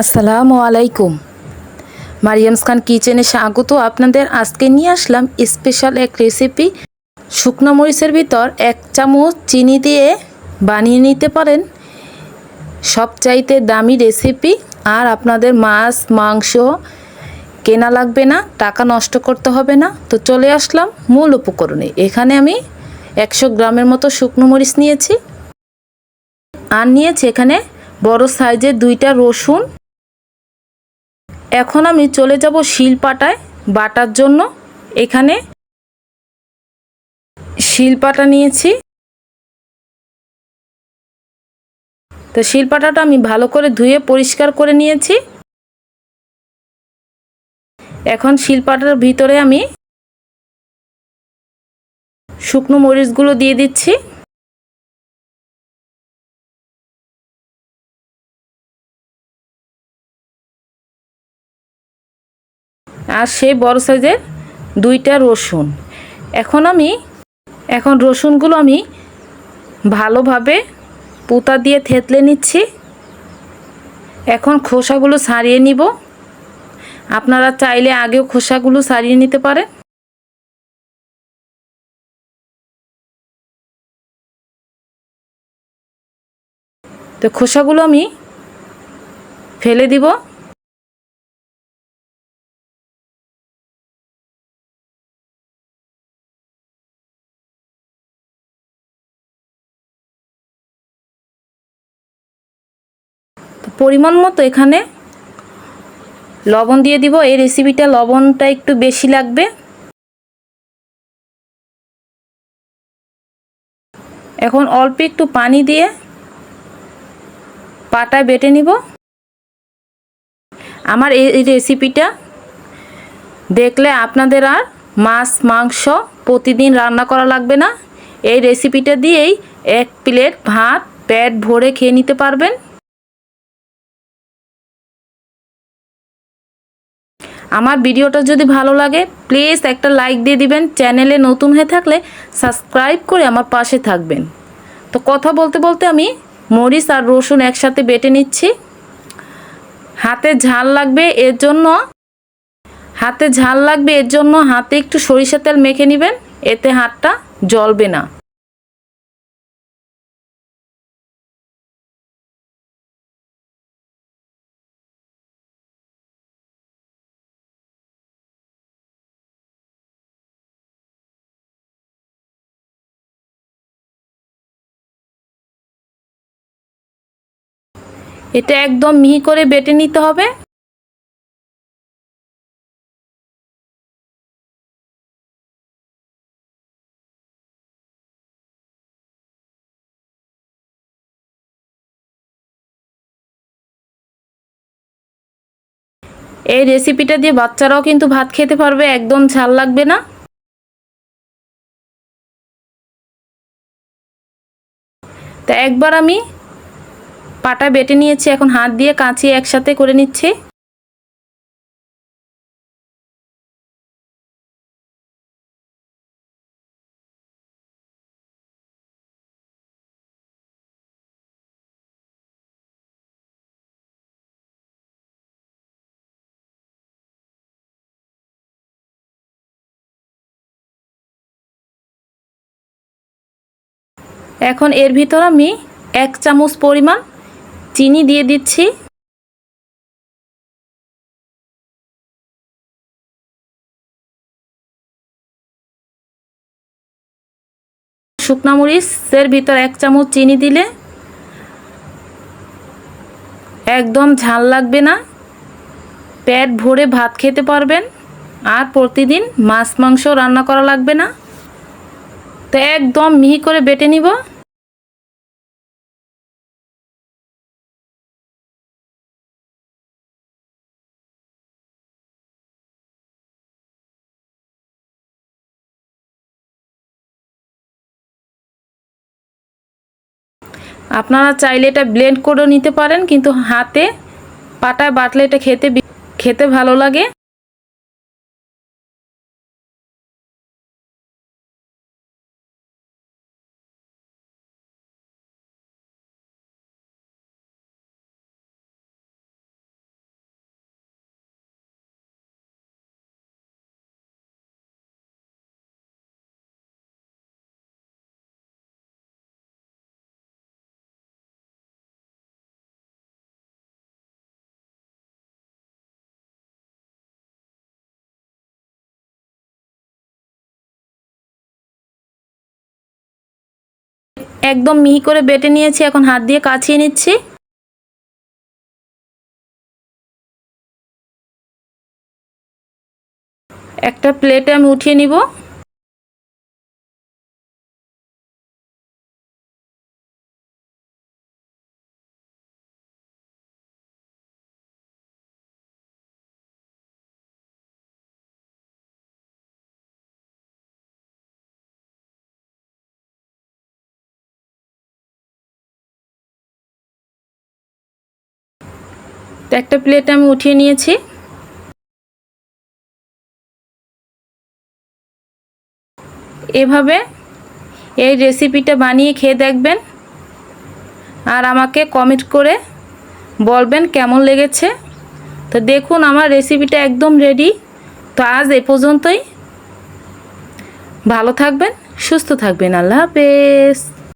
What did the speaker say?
আসসালামু আলাইকুম। মারিয়ামস খান কিচেনে স্বাগত। আপনাদের আজকে নিয়ে আসলাম স্পেশাল এক রেসিপি। শুকনো মরিচের ভিতর এক চামচ চিনি দিয়ে বানিয়ে নিতে পারেন। সবচাইতে দামি রেসিপি। আর আপনাদের মাছ, মাংস কেনা লাগবে না, টাকা নষ্ট করতে হবে না। তো চলে আসলাম মূল উপকরণে। এখানে আমি একশো গ্রামের মতো শুকনো মরিচ নিয়েছি। আর নিয়েছি এখানে বড় সাইজের দুইটা রসুন। এখন আমি চলে যাব শিলপাটায় বাটার জন্য। এখানে শিলপাটা নিয়েছি। তো শিলপাটাটা আমি ভালো করে ধুয়ে পরিষ্কার করে নিয়েছি। এখন শিলপাটার ভিতরে আমি শুকনো মরিচগুলো দিয়ে দিচ্ছি। আর সেই বড় সাইজের দুইটা রসুন। এখন আমি, এখন রসুনগুলো আমি ভালোভাবে পুতা দিয়ে থেতলে নিচ্ছি। এখন খোসাগুলো ছাড়িয়ে নিব। আপনারা চাইলে আগেও খোসাগুলো ছাড়িয়ে নিতে পারেন। তো খোসাগুলো আমি ফেলে দিব। পরিমাণ মতো এখানে লবণ দিয়ে দিব। এই রেসিপিটা লবণটা একটু বেশি লাগবে। এখন অল্প একটু পানি দিয়ে পাটায় বেটে নিব। আমার এই রেসিপিটা দেখলে আপনাদের আর মাছ, মাংস প্রতিদিন রান্না করা লাগবে না। এই রেসিপিটা দিয়েই এক প্লেট ভাত পেট ভরে খেয়ে নিতে পারবেন। আমার ভিডিওটা যদি ভালো লাগে প্লিজ একটা লাইক দিয়ে দিবেন। চ্যানেলে নতুন হয়ে থাকলে সাবস্ক্রাইব করে আমার পাশে থাকবেন। তো কথা বলতে বলতে আমি মরিচ আর রসুন একসাথে বেটে নিচ্ছি। হাতে ঝাল লাগবে, এর জন্য হাতে ঝাল লাগবে, এর জন্য হাতে একটু সরিষা তেল মেখে নেবেন। এতে হাতটা জ্বলবে না। এটা একদম মিহি করে বেটে নিতে হবে। এই রেসিপিটা দিয়ে বাচ্চারাও কিন্তু ভাত খেতে পারবে, একদম ঝাল লাগবে না। তা একবার আমি পাটা বেটে নিয়েছি, এখন হাত দিয়ে কাঁচি একসাথে করে নিচ্ছি। এখন এর ভিতর আমি এক চামচ পরিমাণ চিনি দিয়ে দিচ্ছি। শুকনা মরিচের ভিতর এক চামচ চিনি দিলে একদম ঝাল লাগবে না। পেট ভরে ভাত খেতে পারবেন আর প্রতিদিন মাছ মাংস রান্না করা লাগবে না। তো একদম মিহি করে বেটে নিব। আপনারা চাইলে এটা ব্লেন্ড করেও নিতে পারেন, কিন্তু হাতে পাটায় বাটলে এটা খেতে খেতে ভালো লাগে। একদম মিহি করে বেটে নিয়েছি, এখন হাত দিয়ে কাছিয়ে নিচ্ছি। একটা প্লেটে আমি উঠিয়ে নিব। তো একটা প্লেট আমি উঠিয়ে নিয়েছি। এভাবে এই রেসিপিটা বানিয়ে খেয়ে দেখবেন আর আমাকে কমেন্ট করে বলবেন কেমন লেগেছে। তো দেখুন, আমার রেসিপিটা একদম রেডি তো আজ এ পর্যন্তই। ভালো থাকবেন, সুস্থ থাকবেন। আল্লাহ হাফেজ।